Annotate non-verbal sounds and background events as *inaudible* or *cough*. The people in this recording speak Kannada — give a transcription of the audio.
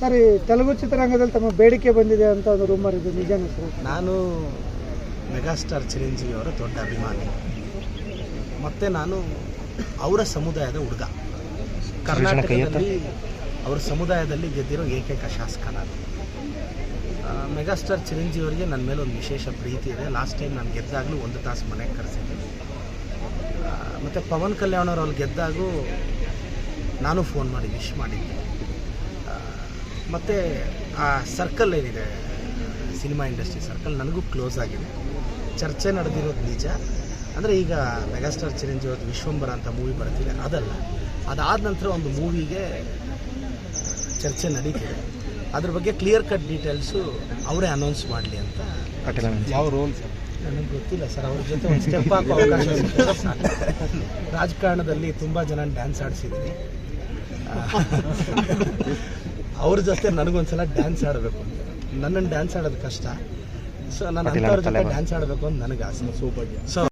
ಸರ್ ತೆಲುಗು ಚಿತ್ರರಂಗದಲ್ಲಿ ತಮ್ಮ ಬೇಡಿಕೆ ಬಂದಿದೆ ಅಂತ ಒಂದು ರೂಮರ್ ಇದೆ, ನಿಜಾನ ಸರ್? ನಾನು ಮೆಗಾಸ್ಟಾರ್ ಚಿರಂಜೀವಿ ಅವರ ದೊಡ್ಡ ಅಭಿಮಾನಿ. ಮತ್ತು ನಾನು ಅವರ ಸಮುದಾಯದ ಹುಡುಗ. ಕರ್ನಾಟಕದಲ್ಲಿ ಅವರ ಸಮುದಾಯದಲ್ಲಿ ಗೆದ್ದಿರೋ ಏಕೈಕ ಶಾಸಕ ನಾನು. ಮೆಗಾಸ್ಟಾರ್ ಚಿರಂಜೀವಿ ಅವರಿಗೆ ನನ್ನ ಮೇಲೆ ಒಂದು ವಿಶೇಷ ಪ್ರೀತಿ ಇದೆ. ಲಾಸ್ಟ್ ಟೈಮ್ ನಾನು ಗೆದ್ದಾಗಲೂ ಒಂದು ತಾಸು ಮನೆಗೆ ಕರೆಸಿದ್ದೆ. ಮತ್ತು ಪವನ್ ಕಲ್ಯಾಣ್ ಅವರು ಗೆದ್ದಾಗೂ ನಾನು ಫೋನ್ ಮಾಡಿ ವಿಶ್ ಮಾಡಿದ್ದೆ. ಮತ್ತು ಆ ಸರ್ಕಲ್ ಏನಿದೆ ಸಿನಿಮಾ ಇಂಡಸ್ಟ್ರಿ ಸರ್ಕಲ್ ನನಗೂ ಕ್ಲೋಸ್ ಆಗಿದೆ. ಚರ್ಚೆ ನಡೆದಿರೋದು ನಿಜ. ಅಂದರೆ ಈಗ ಮೆಗಾಸ್ಟಾರ್ ಚಿರಂಜೀವಿ ಅವ್ರದ್ದು ವಿಶ್ವಂಬರ ಅಂತ ಮೂವಿ ಬರ್ತಿದೆ ಅದಲ್ಲ. ಅದಾದ ನಂತರ ಒಂದು ಮೂವಿಗೆ ಚರ್ಚೆ ನಡೀತಿದೆ. ಅದ್ರ ಬಗ್ಗೆ ಕ್ಲಿಯರ್ ಕಟ್ ಡೀಟೇಲ್ಸು ಅವರೇ ಅನೌನ್ಸ್ ಮಾಡಲಿ ಅಂತ. ಯಾವ ರೋಲ್ ಸರ್ ನನಗೆ ಗೊತ್ತಿಲ್ಲ ಸರ್ ಅವ್ರ ಜೊತೆ ಒಂದು ಸ್ಟೆಪ್ ಹಾಕೋ ಅವಕಾಶ. ರಾಜಕಾರಣದಲ್ಲಿ ತುಂಬ ಜನ ಡ್ಯಾನ್ಸ್ ಆಡಿಸಿದ್ದೀನಿ *laughs* ಅವ್ರ ಜೊತೆ ನನಗೊಂದ್ಸಲ ಡ್ಯಾನ್ಸ್ ಆಡಬೇಕು ಅಂತ. ನನ್ನನ್ನು ಡ್ಯಾನ್ಸ್ ಆಡೋದು ಕಷ್ಟ. ಸೊ ನಾನು ಅಂಥವ್ರ ಜೊತೆ ಡ್ಯಾನ್ಸ್ ಆಡಬೇಕು ಅಂತ ನನಗೆ ಆಸೆ. ಸೂಪರ್. ಸೊ